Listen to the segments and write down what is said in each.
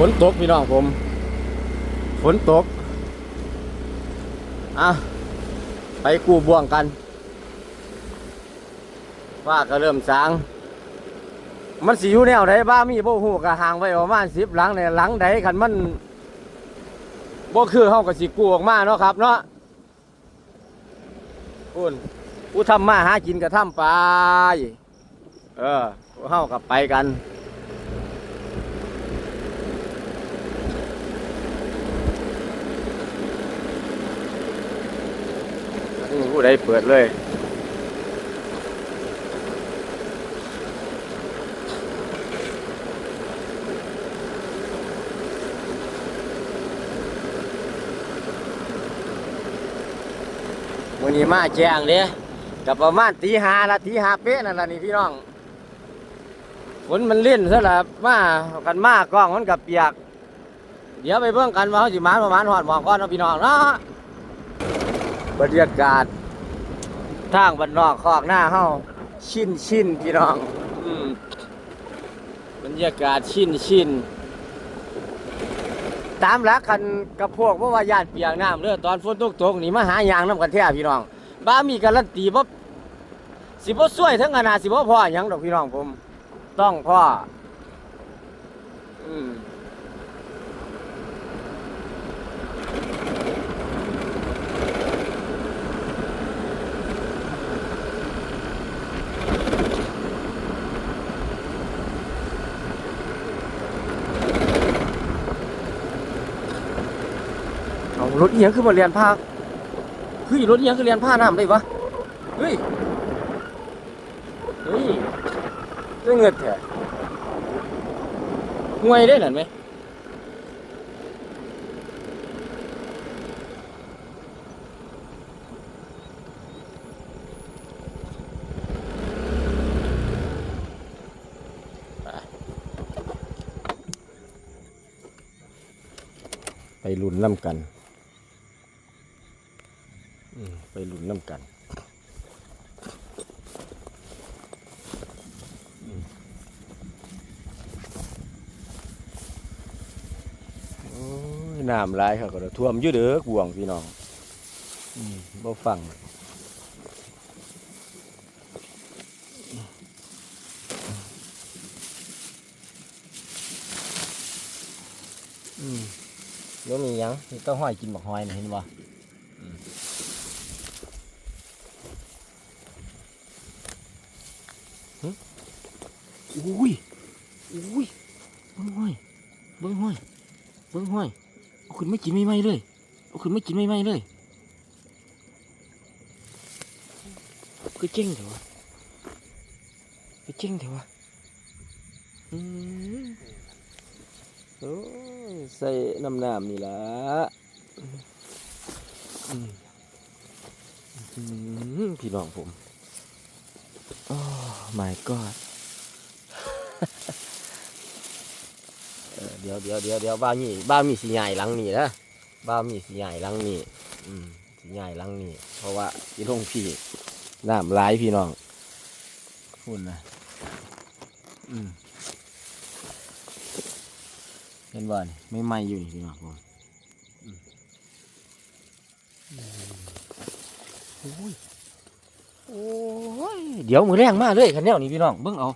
ฝนตกพี่น้องผม ฝนตก อะ ไปกู้บ่วงกันฟ้าก็เริ่มสาง มันสิอยู่แนวไหนบ้ามีบ่ฮู้ก็ห่างไว้ประมาณ10หลังเนี่ยหลังใดคันมันบ่คือเฮาก็สิกู้ออกมาเนาะครับเนาะคุณผู้ทำมาหากินก็ทำไป เออเฮาก็ไปกัน ผู้ใดเปิดเลยมื่อนี้มาแจ้งเด้กับประมาณตีหาละตีหาเป๊ะนั่นละนี่พี่น้องฝนมันเล่นซะละมากันมากล้องมันกับเปียก เดี๋ยวไปเบิ่งกันว่าเขาสิมาประมาณหอดหมอกก่อนเนาะพี่น้องเนาะ บรรยากาศทางบ้านนอกคอกหน้าเฮาชินชินพี่น้องอืมบรรยากาศชินชินตามหลักกันกับพวกเพราะว่าญาติเปียกน้ำเด้อตอนฝนตกตกๆนี่มาหายางน้ำกันแท้พี่น้องบ้ามีการันตีบ่สิบ่ช่วยทั้งขนาดสิบ่พ่อหยังดอกพี่น้องผม ต้องพ่ออืม เอารถเอียงขึ้นมาเรียนผ้าเฮ้ยรถเอียงขึ้นเรียนผ้าน้ำได้ปะเฮ้ย เฮ้ยได้เงินแท้ห่วยได้หน่นไหมไปลุ้นน้ำกัน อืมไปลุ้นน้ำกันน้ำลายเขาก็ท่วมยู่เด้อกวงพี่น้องบ่ฟังอืมเดี๋ยวมียังมีต้องห้อยกินบักหอยนะเห็นบ่อืมหึ อุ้ยอุ้ยเบิ่งห้อยเบิ่งห้อยเบิ้งห้อยเอาขึ้นไม่กินไม่ไหมเลยเอาขึ้นไม่กินไม่ไหมเลยก็เจ๊งเถอะวะก็เจ๊งเถอะวะอืมโอ้ใส่น้ำน้ำนี่ละอือืมพี่น้องผม โอ้ my god เดี๋ยวเดี๋ยวเดี๋ยวเดี๋ยวบ้านนี่บ้ามีสีใหญ่หลังนี่นะบ้ามีสีใหญ่หลังนี่อืมสีใหญ่หลังนี่เพราะว่าที่ลงพี่น้ำร้ายพี่น้องพุ่นนะอืมเห็นบ่นี่ไม่ไหมอยู่นี่พี่น้องผมโอ้ยโอ้ยเดี๋ยวมือแรงมากเลยคันแนวนี่พี่น้องเบิ่งเอา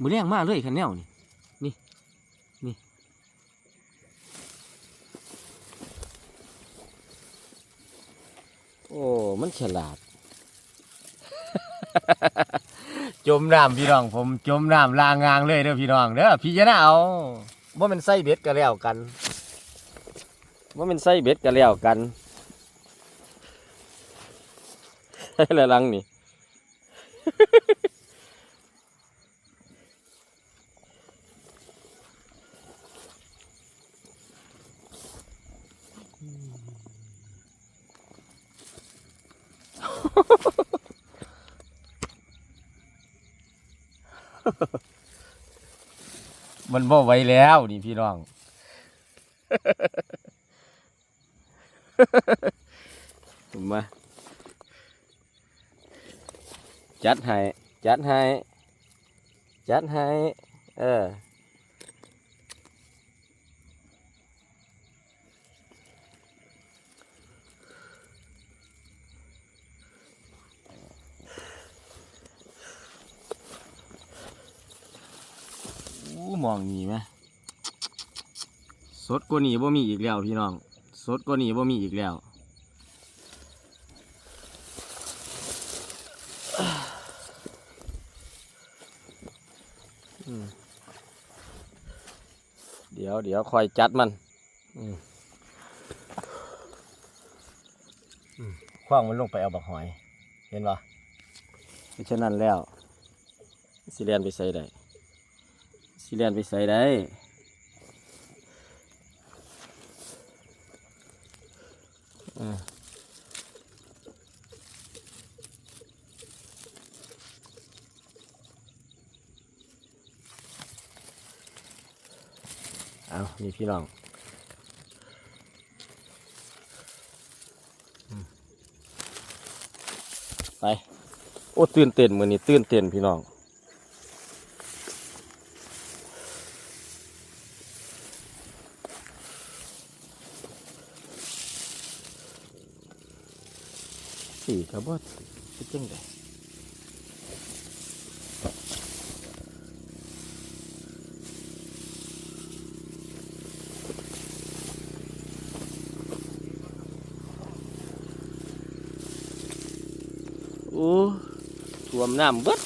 มือแรงมากเลยคันแนวนี่นี่นี่โอ้มันฉลาด จมน้ำพี่น้อง ผมจมน้ำลางงางเลยเด้อพี่น้องเด้อพี่จะน่าเอาว่ามันไส้เบ็ดก็แล้วกันว่ามันไส้เบ็ดก็แล้วกันอะไรลังนี่ มันบ่ไหวแล้วนี่พี่น้อง มาจัดให้ จัดให้ จัดให้ เออ มองนี่ไหมสดกว่านี้บ่มีอีกแล้วพี่น้อง สดกว่านี้บ่มีอีกแล้วเดี๋ยวเดี๋ยวคอยจัดมันคว้างมันลงไปเอาบักหอย เห็นปะเพราะฉะนั้นแล้วสิเลียนไปใส่ได้ สิเลียนไปใส่ได้อ่าเอานี่พี่น้องไป โอ้ ตื่นเต้นมือนี้ตื่นเต้นพี่น้อง สี่ครับว่าเป็นจังไดโอ้ท่วมน้ำเบิด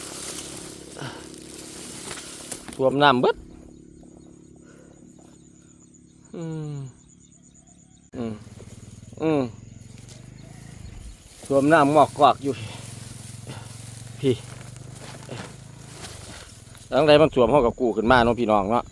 ท่วมน้ำเบิดอืมอืมอืม ท่วมหน้าหมอกกอกอยู่ พี่หลังใดมันท่วมเขากับกูขึ้นมาเนาะพี่น้องเนาะ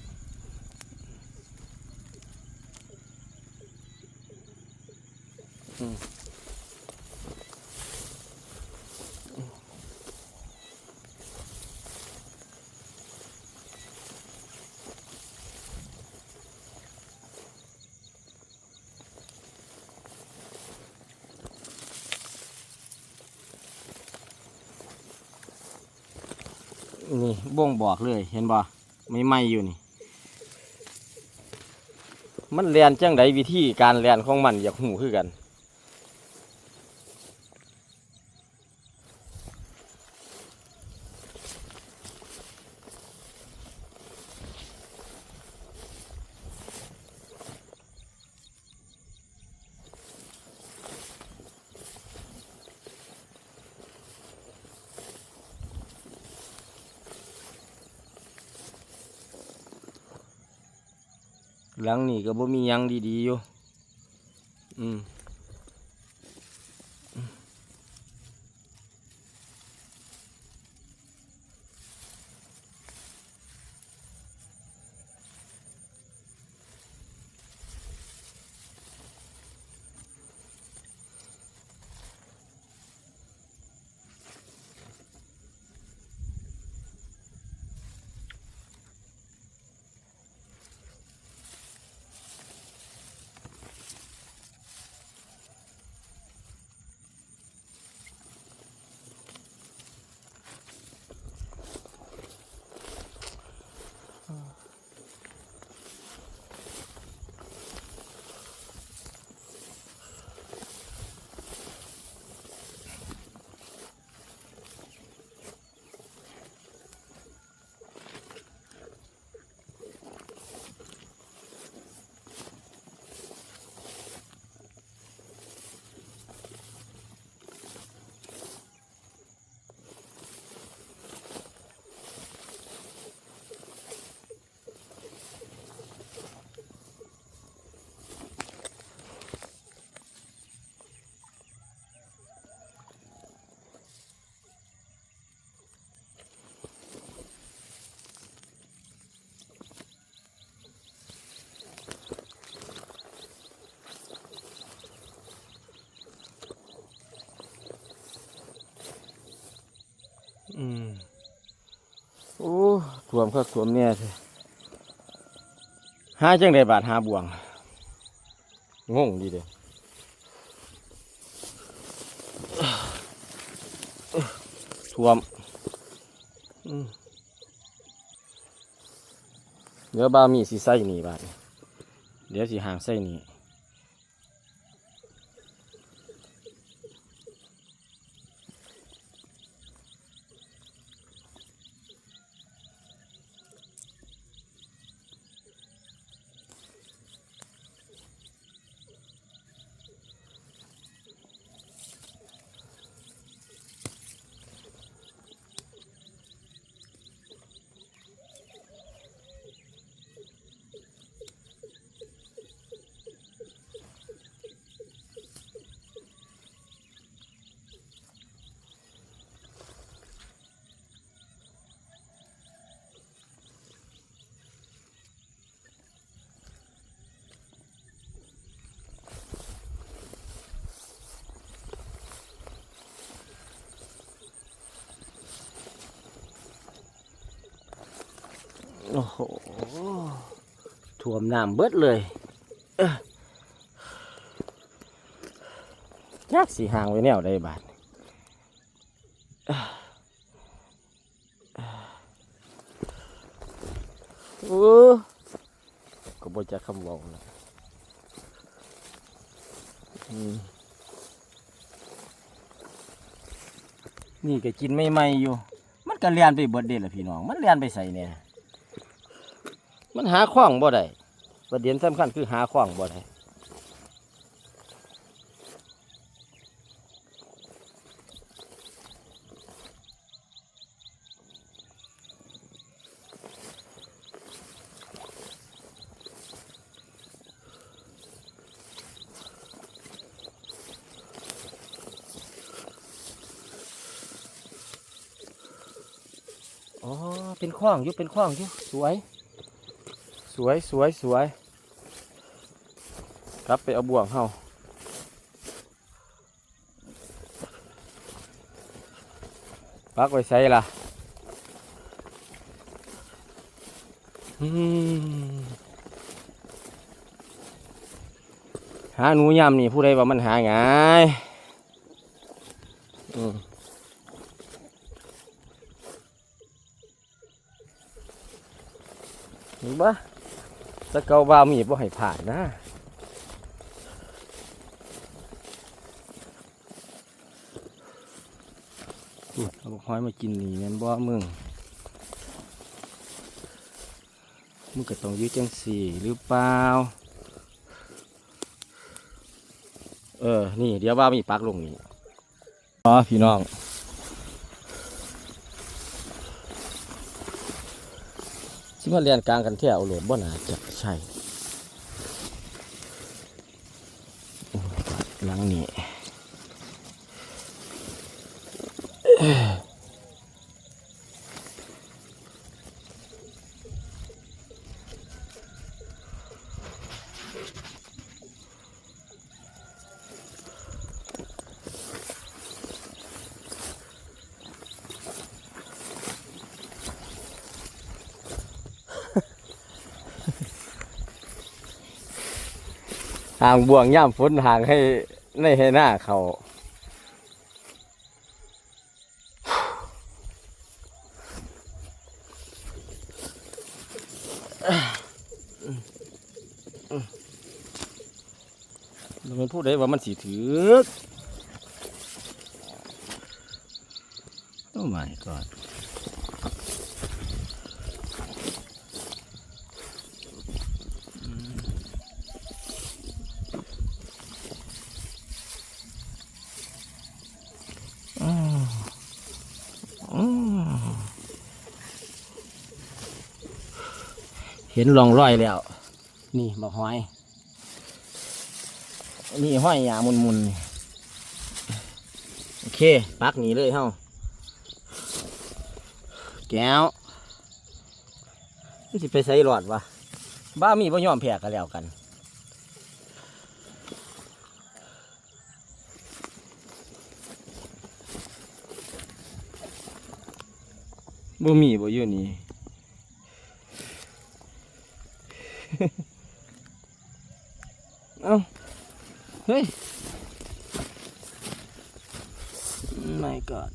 นี่บ่งบอกเลย เห็นบ่ไม่ไหมอยู่นี่ มันเรียนจังไดวิธีการเรียนของมันอยากหูคือกัน หลังนี่ก็บ่มียังดีๆอยู่ อืม อืมโอ้ท่วมคักท่วมเนี่ยเถอะหาจังไดบาทห้าบ่วงงงดีเด้ท่วมเดี๋ยวบ่าวมีสิใส่นี่บาดนี้เดี๋ยวสิหางใส่นี่ อ้โหท่วมน้ำเบิดเลยยักสีหางไว้แนวได้บาดเอ้อเอ้อโอ้ก็บ่จะคำเว้านะนี่ก็กินไม่ไม่ๆอยู่ มันก็เลียนไปเบิดเดะล่ะพี่น้อง มันเลียนไปใส่เนี่ย มันหาข้องบ่ได้ประเด็นสำคัญคือหาข้องบ่ได้อ๋อ เป็นข้องอยู่ เป็นข้องอยู่ สวย สวยสวยสวยกลับไปเอาบ่วงเฮาปักไว้ใส่ละหาหนูยามนี่ผู้ใดว่ามันหาง่ายอืม นี่บ่ ตะเกาบ่าวมีบ่ให้ผ่านนะอุ๊ยเอาบักหอยมากินนี่แม่นบ่มึง มึงก็ต้องยืดจังสี่หรือเปล่า เออ นี่เดี๋ยวบ่ามีปักลงนี่อ๋อพี่น้อง มาเรียนกลางกันเที่ยวโหลดบ่น่าจะใช่หลังนี้ ห่างบ่วงย่ามฝนห่างให้ในให้หน้าเขามันพูดได้ว่ามันสีถือ โอ้ my god ห็นร่องรอยแล้ว นี่บักหอย นี่ห้อยยามุนมุนๆโอเค ปักหนีเลยเฮ้าแก้วนี่สิไปใส่หลอดวะบ้ามีบ่ยอมแพ้กันแล้วกันบ่มีบ่อยู่นี่ เอ้า เฮ้ย my god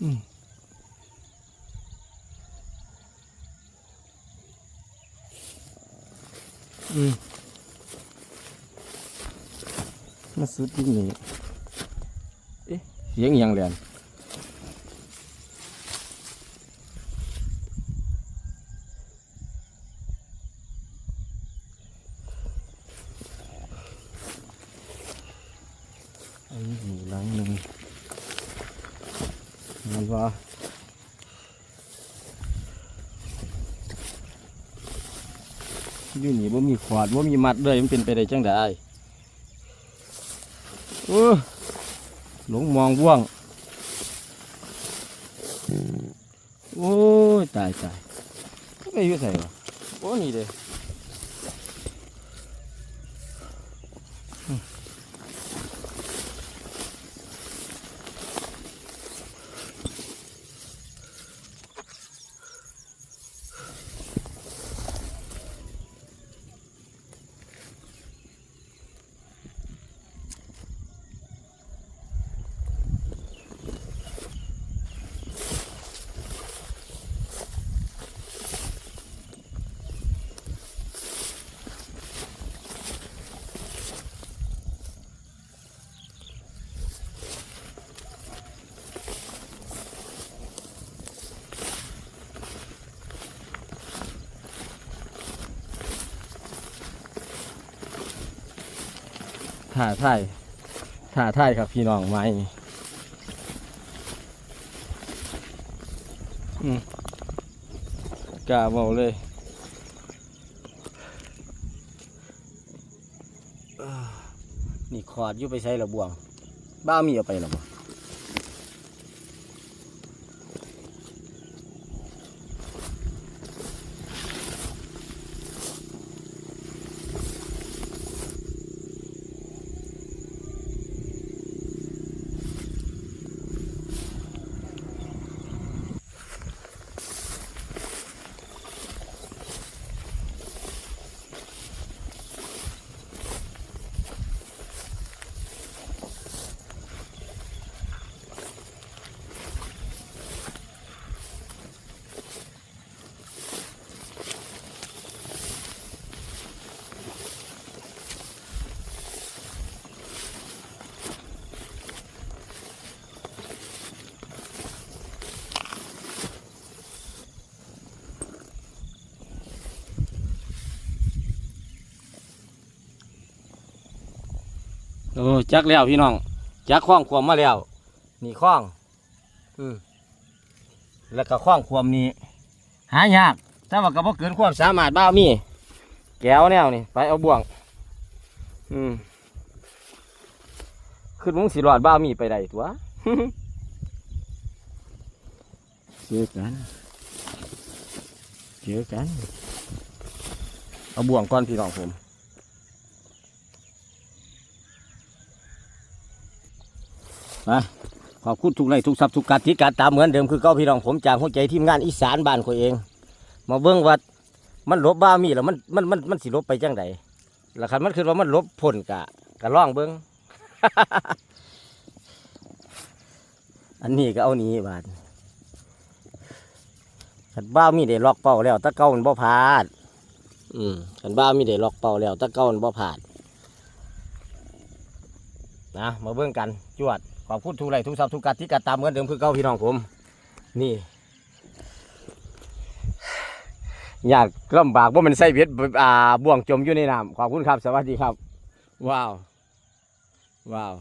อืมอืมมาสุดที่นี่เอ๊ะเสียงอิหยังเรียนอันนี้อยู่หลังหนึ่งมันว่าอยู่นี่ บ่มีขวามีมัดเลยมันเป็นไปได้จังได้เออหลงมองว่วง โอ้ยตายตายไปอยู่ใส่วะโอ้นี่เด้ ถ่าท่ายถ่าท่ายครับพี่น้องไม้นี่อืมกล้าเมาเลยนี่ขอดอยู่ไปใช้ระบวง บ้ามีเอาไปหรอบ่ โอ้จักแล้วพี่น้องจักข้องความมาแล้วนี่ข้องอืมแล้วก็ข้องความนี้หายากถ้าว่าก็บ่เกินความสามารถบ้ามี แก้วแนวนี่ไปเอาบ่วง อืมขึ้นมึงสิรอดบ้ามีไปได้ตัวเจอกันเจอกันเอาบ่วงก่อนพี่น้องผม ไปขอบคุณทุกไลทุกซับทุกการติดการตามเหมือนเดิมคือเก้าพี่น้องผมจากหัวใจทีมงานอีสานบ้านคนเอง มาเบิ่งว่ามันลบบ้ามีแล้วมันมันมันมันสิลบไปจังใดแล้วคันมันคือว่ามันลบผลกะกะล่องเบิ่งอันนี้ก็เอานี้บาดขันบ้ามีได้ล็อกเป้าแล้วตะเก้ามันบ่พลาด อืมขันบ้ามีได้ล็อกเป้าแล้วตะเก้ามันบ่พลาดนะมาเบิ่งกันจวด ขอบคุณทุกไรทุกซับทุกการที่การตามเหมือนเดิมคือเก้าพี่น้องผม นี่อยากลำบากว่ามันใส่เบ็ดอ่าบ่วงจมอยู่ในน้ำขอบคุณครับ สวัสดีครับ ว้าว ว้าว